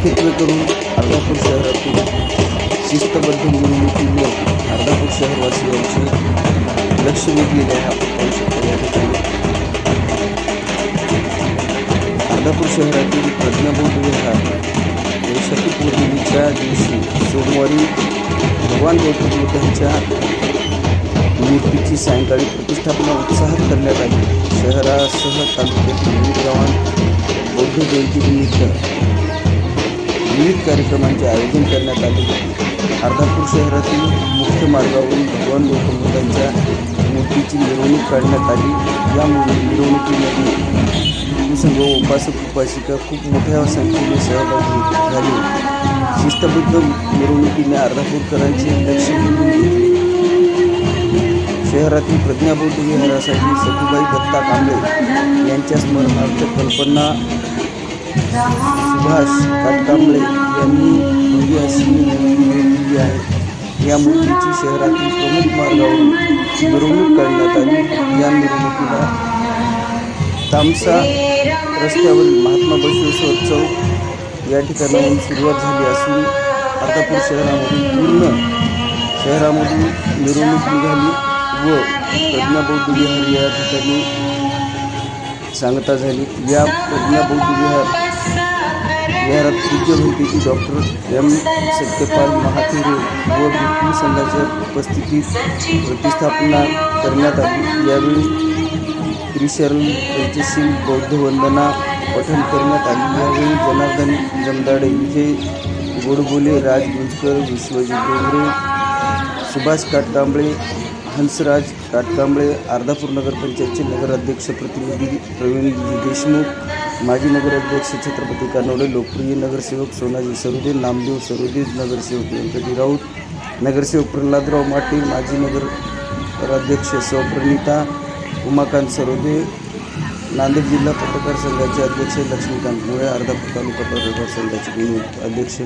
मुख्यत्वे करून अर्धापूर शहरातील शिस्तबद्ध मिरवणुकीने अर्धापूर शहरवासियांचे लक्ष वेधलेले आहे. आपण पाहू शकतो या ठिकाणी. अर्धापूर शहरातील प्रज्ञाबोध विहार गणपती पौर्णिमेच्या दिवशी सोमवारी भगवान गौतम बुद्धांच्या मूर्तीची सायंकाळी प्रतिष्ठापना उत्साहात करण्यात आली. शहरासह तालुक्यातील विविध गावात बौद्ध जयंतीनिमित्त विविध कार्यक्रमांचे आयोजन करण्यात आले. अर्धापूर शहरातील मुख्य मार्गावरून भगवान गौतमबुद्धांच्या मूर्तीची मिरवणूक काढण्यात आली. या मिरवणुकीमध्ये हिंदूसंघ उपासक उपासिका खूप मोठ्या संख्येने सहभागी झाले. शिस्तबद्ध मिरवणुकीने अर्धापूरकरांचे लक्ष वेधून घेतले. शहरातील प्रज्ञाबोध विहारासाठी सखुबाई दत्ता कांबळे यांच्या स्मरणार्थ कल्पना सुभाष काटकांबळे यांनी भव्य अशी मूर्ती दिली आहे. या मूर्तीची शहरातील प्रमुख मार्गावरून मिरवणूक काढण्यात आली. या मिरवणुकीला तामसा रस्त्यावरील महात्मा बसवेश्वर चौक या ठिकाणाहून सुरुवात झाली असून अर्धापूर शहरामधून पूर्ण शहरामधून मिरवणूक निघाली व प्रज्ञाबौद्ध विहार या ठिकाणी सांगता झाली. या प्रज्ञाबौद्ध विहार विहारात पूज्य भंतीची डॉक्टर एम सत्यपाल महाथेरे व भिक्खू संघाच्या उपस्थितीत प्रतिष्ठापना करण्यात आली. यावेळी त्रिशरण पंचशील बौद्ध वंदना पठण करण्यात आली. यावेळी जनार्दन जमदाडे विजय गोडबोले राज गुंजकर विश्वजित डोंगरे सुभाष काटकांबळे हंसराज काटकांबळे अर्धापूर नगरपंचायतचे नगराध्यक्ष प्रतिनिधी प्रवीण देशमुख माजी नगराध्यक्ष छत्रपती कानवडे लोकप्रिय नगरसेवक सोनाजी सरोदे नामदेव सरोदे नगरसेवक व्यंकटी राऊत नगरसेवक प्रल्हादराव माटे माजी नगराध्यक्ष स्वप्रणिता उमाकांत सरोदे नांदेड जिल्हा पत्रकार संघाचे अध्यक्ष लक्ष्मीकांत मुळे अर्धापूर तालुका पत्रकार संघाचे गुणवंत अध्यक्ष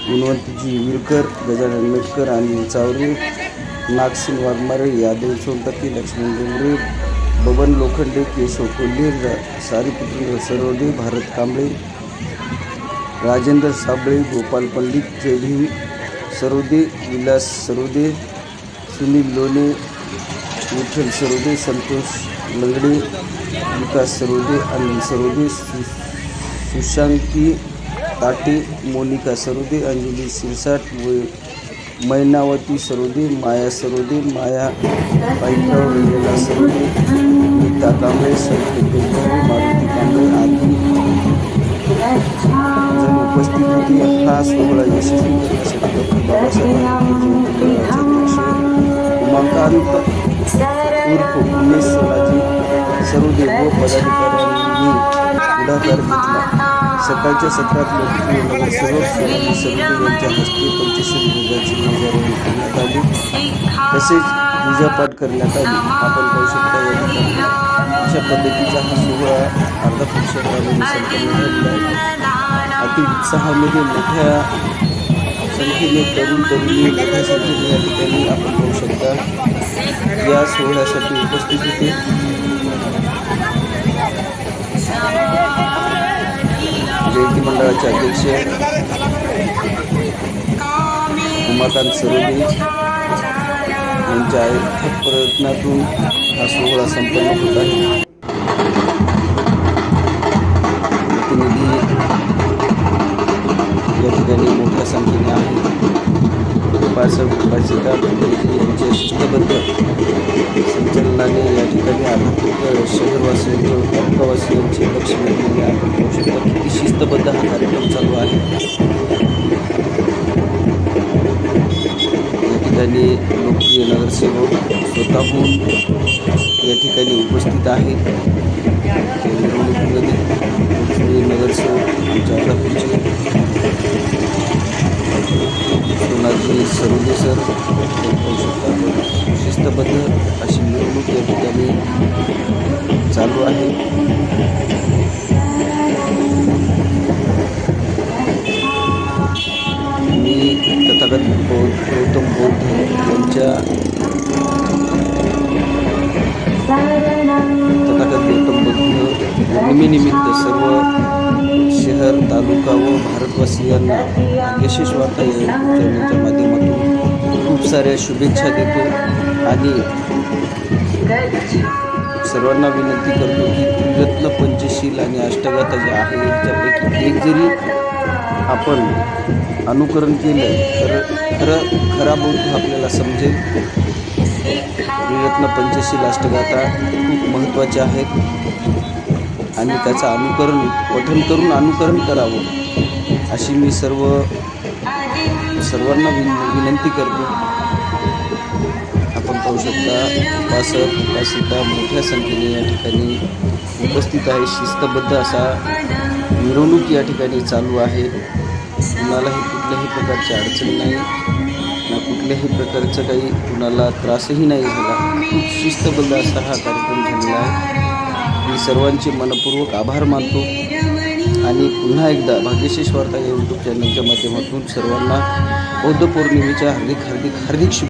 गुणवंतजी विरकर गजानन मेटकर आणि चावरे नागसिंग वाघमारे यादव सोनटक्के लक्ष्मण डोंगरे, बबन लोखंडे, केशव कोल्हे रा- सारीपुत्र सरोदे भारत कांबळे, राजेंद्र साबळे, गोपाल पंडित जयभीम सरोदे, विलास सरोदे, सुनील लोणे, विठ्ठल सरोदे, संतोष लंगडे, विकास सरोदे, अनिल सरोदे, सु सुशांती ताटे, मोनिका सरोदे, अंजली सिरसाट मैनावती सरोदे माया सरोदे माया पैठव रेलेला सरोदे गीता कांबळे संकेत मारुती कांबळे आदी. उपस्थित होती हा सोहळा यशस्वी करण्यासाठी डॉक्टर बाबासाहेब आंबेडकर अध्यक्ष उमाकांत उर्फ उमेश सोनाजी सरोदे व पदाधिकाऱ्यांनी पुढाकार घेतला. सकाळच्या सत्रात लोकप्रिय नगरसेवक सोनाजी सरोदे यांच्या हस्ते पंचशील ध्वजाची ध्वजारोहण करण्यात आली तसेच पूजापाठ करण्यात आली. आपण पाहू शकता या ठिकाणी अशा पद्धतीचा हा सोहळा अर्धा पुरुषांनी संपन्न झालेला अति उत्साहामध्ये मोठ्या संख्येने तरुण तरुणी मोठ्या संख्येने या ठिकाणी आपण पाहू शकता. या सोहळ्यासाठी उपस्थित होते. मंडळाचे अध्यक्ष उमाकांत सरोदे यांच्या अथक प्रयत्नातून हा सोहळा संपन्न होत आहे. प्रतिनिधी या ठिकाणी मोठ्या संख्येने आहे उपासक उपासिका पंडितजी यांच्या शिस्तबद्ध संचलनाने या ठिकाणी आधारित शहरवासियांचे तालुकावासियांचे लक्ष वेधलेले आपण पाहू शकता किती शिस्तबद्ध हा कार्यक्रम चालू आहे. या ठिकाणी लोकप्रिय नगरसेवक स्वतःहून या ठिकाणी उपस्थित आहेत. या नगरसेवक तथागत बौद्ध गौतम बौद्ध यांच्या तथागत गौतम बुद्ध पौर्णिमेनिमित्त सर्व शहर तालुका व भारतवासियांना भाग्यशीष वार्ता या चॅनलच्या माध्यमातून खूप साऱ्या शुभेच्छा देतो आणि सर्वांना विनंती करतो की त्रिरत्न पंचशील आणि अष्टगाथा जे आहे याच्यापैकी एक जरी आपण अनुकरण केलं तर खरं खरा बौद्ध आपल्याला समजेल. त्रिरत्न पंचशील अष्टगाथा खूप महत्त्वाच्या आहेत. आणि त्याचं अनुकरण पठन करून अनुकरण करावं अशी मी सर्व सर्वांना विन विनंती करतो. पाहू शकता. उपासक उपासिका मोठ्या संख्येने या ठिकाणी उपस्थित आहे. शिस्तबद्ध असा मिरवणूक या ठिकाणी चालू आहे. कुणालाही कुठल्याही प्रकारची अडचण नाही. ना कुठल्याही प्रकारचं काही कुणाला त्रासही नाही झाला. खूप शिस्तबद्ध असा हा कार्यक्रम झालेला आहे. मी सर्वांचे मनपूर्वक आभार मानतो. आणि पुन्हा एकदा भाग्यशेष वार्ता या यूट्यूब चॅनलच्या माध्यमातून सर्वांना बौद्ध पौर्णिमेच्या हार्दिक हार्दिक हार्दिक शुभ